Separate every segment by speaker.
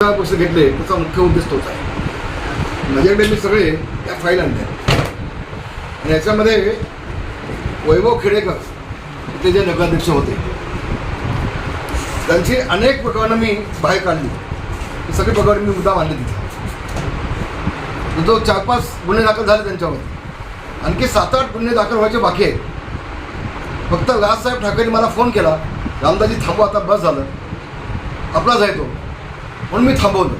Speaker 1: पैसे घेतले त्याचा मुख्य उद्देश तोच आहे. माझ्याकडे मी सगळे त्या फाईल आणल्या आणि याच्यामध्ये वैभव खेडेकर ते जे नगराध्यक्ष होते त्यांची अनेक प्रकरणं मी बाहेर काढली. ती सगळी प्रकरणं मी मुद्दा मांडली तिथे. जो चार पाच गुन्हे दाखल झाले त्यांच्यावर आणखी सात आठ गुन्हे दाखल व्हायचे बाकी आहेत. फक्त राजसाहेब ठाकरेंनी मला फोन केला रामदाजी थांबू आता बस झालं. आपलाच आहे तो. म्हणून मी थांबवलं.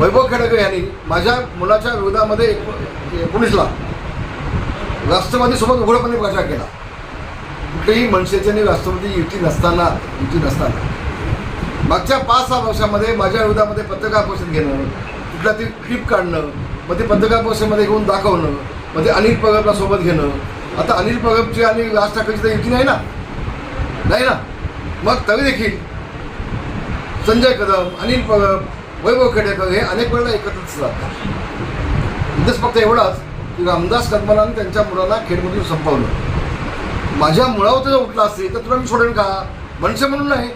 Speaker 1: वैभव खेडेकर यांनी माझ्या मुलाच्या विरोधामध्ये एकोणीसला राष्ट्रवादीसोबत उघडपणे प्रचार केला. कुठेही मनसेचे आणि राष्ट्रवादी युती नसताना युती नसताना. मागच्या पाच सहा वर्षामध्ये माझ्या विरोधामध्ये पत्रकार परिषद घेणं कुठला ती क्लिप काढणं मग ते पत्रकार परिषदेमध्ये घेऊन दाखवणं मग ते अनिल परबला सोबत घेणं. आता अनिल परबची आणि राज ठाकरेची तर युती नाही ना? नाही ना? मग तरी देखील संजय कदम अनिल परब वैभव खेडेकर हे अनेक वेळेला एकत्रच राहतात. उद्देश फक्त एवढाच की रामदास कदमाला त्यांच्या मुलाला खेडमधून संपवलं. माझ्या मुळावर जर उठला असते तर तुला मी सोडेन का? मनसे म्हणून नाही.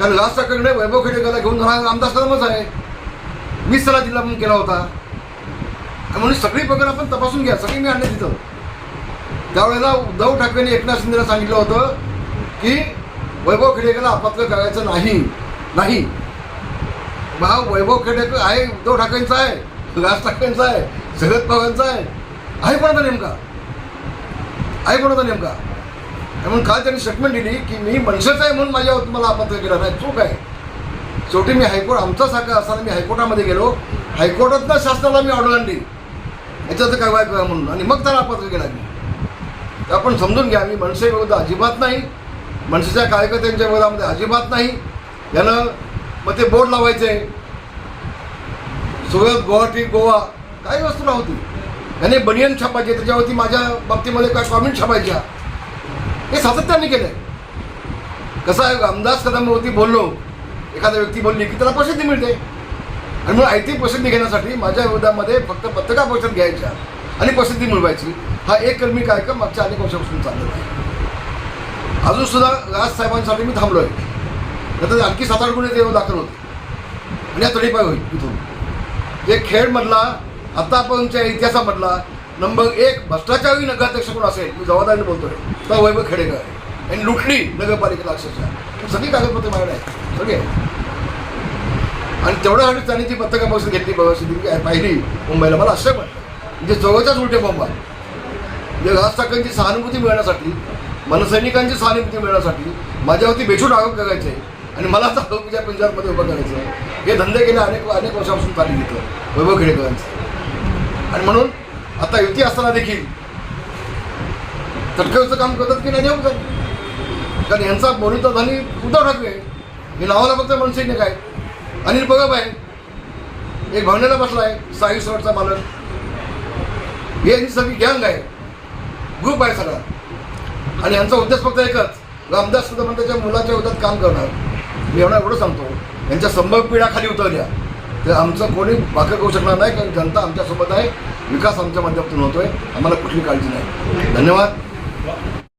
Speaker 1: कारण राज ठाकरेकडे वैभव खेडेकरला घेऊन जाणार रामदास कदमच आहे. मीच त्याला जिल्हा म्हणून केला होता. म्हणून सगळी प्रकार आपण तपासून घ्या सगळी मी आणले तिथं. त्यावेळेला उद्धव ठाकरेंनी एकनाथ शिंदेला सांगितलं होतं की वैभव खेडेकरला आपत्य करायचं नाही. नाही. हा वैभव खेडेकर आहे उद्धव ठाकरेंचा आहे राज ठाकरेंचा आहे शरद पवारांचा आहे. आहे कोणाचा नेमका? आहे कोणाचा नेमका? म्हणून काल त्यांनी स्टेटमेंट दिली की मी मनसेचा आहे म्हणून माझ्यावर तुम्हाला आपत्य केला नाही चूक आहे. शेवटी मी हायकोर्ट आमचा साखर असताना मी हायकोर्टामध्ये गेलो. हायकोर्टातनं शासनाला मी ऑर्डर आणली. याच्यात कारवाई करा म्हणून. आणि मग त्याला आपत्र केला मी तर आपण समजून घ्या मी मनसे विरोध अजिबात नाही. मनसेच्या कार्यकर्त्यांच्या विरोधामध्ये अजिबात नाही. यानं मग ते बोर्ड लावायचे सुरत गुवाहाटी गोवा काही वस्तू नव्हती. याने बनियन छापायचे त्याच्यावरती माझ्या बाबतीमध्ये काय कॉमेंट छापायच्या. हे सातत्याने केलं आहे कसं आहे अंदाज कदमावरती बोललो. एखादा व्यक्ती बोलली की त्याला प्रसिद्धी मिळते. आणि म्हणून आयती प्रसिद्धी घेण्यासाठी माझ्या विरोधामध्ये फक्त पत्रकार परिषद घ्यायच्या आणि प्रसिद्धी मिळवायची. हा एक कलमी कार्यक्रम मागच्या अनेक वर्षापासून चाललेला आहे. अजून सुद्धा राजसाहेबांसाठी मी थांबलो आहे नंतर आणखी सात आठ गुन्हे देव दाखल होते आणि या तडीपाय होईल इथून. जे खेळमधला आतापर्यंतच्या इतिहासामधला नंबर एक भ्रष्टाचारी नगराध्यक्ष कोण असेल? मी जबाबदारीने बोलतोय. तर वैभव खेडेकर. आहे आणि लुटली नगरपालिकेला अक्षरशः. सगळी कागदपत्र माझ्याकडे आहेत. सगळे. आणि तेवढ्यासाठी त्यांनी ती पत्रकार परिषद घेतली बघा काय पाहिली मुंबईला. मला असं वाटलं. म्हणजे जवळच्याच उलटे बॉम्ब आहे म्हणजे राज ठाकरेंची सहानुभूती मिळण्यासाठी मनसैनिकांची सहानुभूती मिळण्यासाठी माझ्यावरती बेछूट आरोप करायचे आणि मला आता आरोपीच्या पंजाबमध्ये उभं करायचं. हे धंदे गेले अनेक अनेक वर्षापासून चालू घेतलं वैभव खेडेकरांचं. आणि म्हणून आता युती असताना देखील तटकरचं काम करतात की नाही देऊ कारण यांचा बोलूचा धनी उद्धव ठाकरे आहे. हे नावाला फक्त मनसैनिक काय? अनिल परब आहे. एक भावनेला बसला आहे साई सोडचा मालक. हे यांची सगळी गँग आहे. ग्रुप आहे सगळा. आणि यांचा उद्देश फक्त एकच रामदास सुद्धा त्याच्या मुलाच्या विरोधात काम करणार. मी एवढा एवढं सांगतो. यांच्या संभव पिढ्या खाली उतरल्या तर आमचं कोणी भाकर करू शकणार नाही कारण जनता आमच्यासोबत आहे. विकास आमच्या माध्यमातून होतोय. आम्हाला कुठली काळजी नाही. धन्यवाद.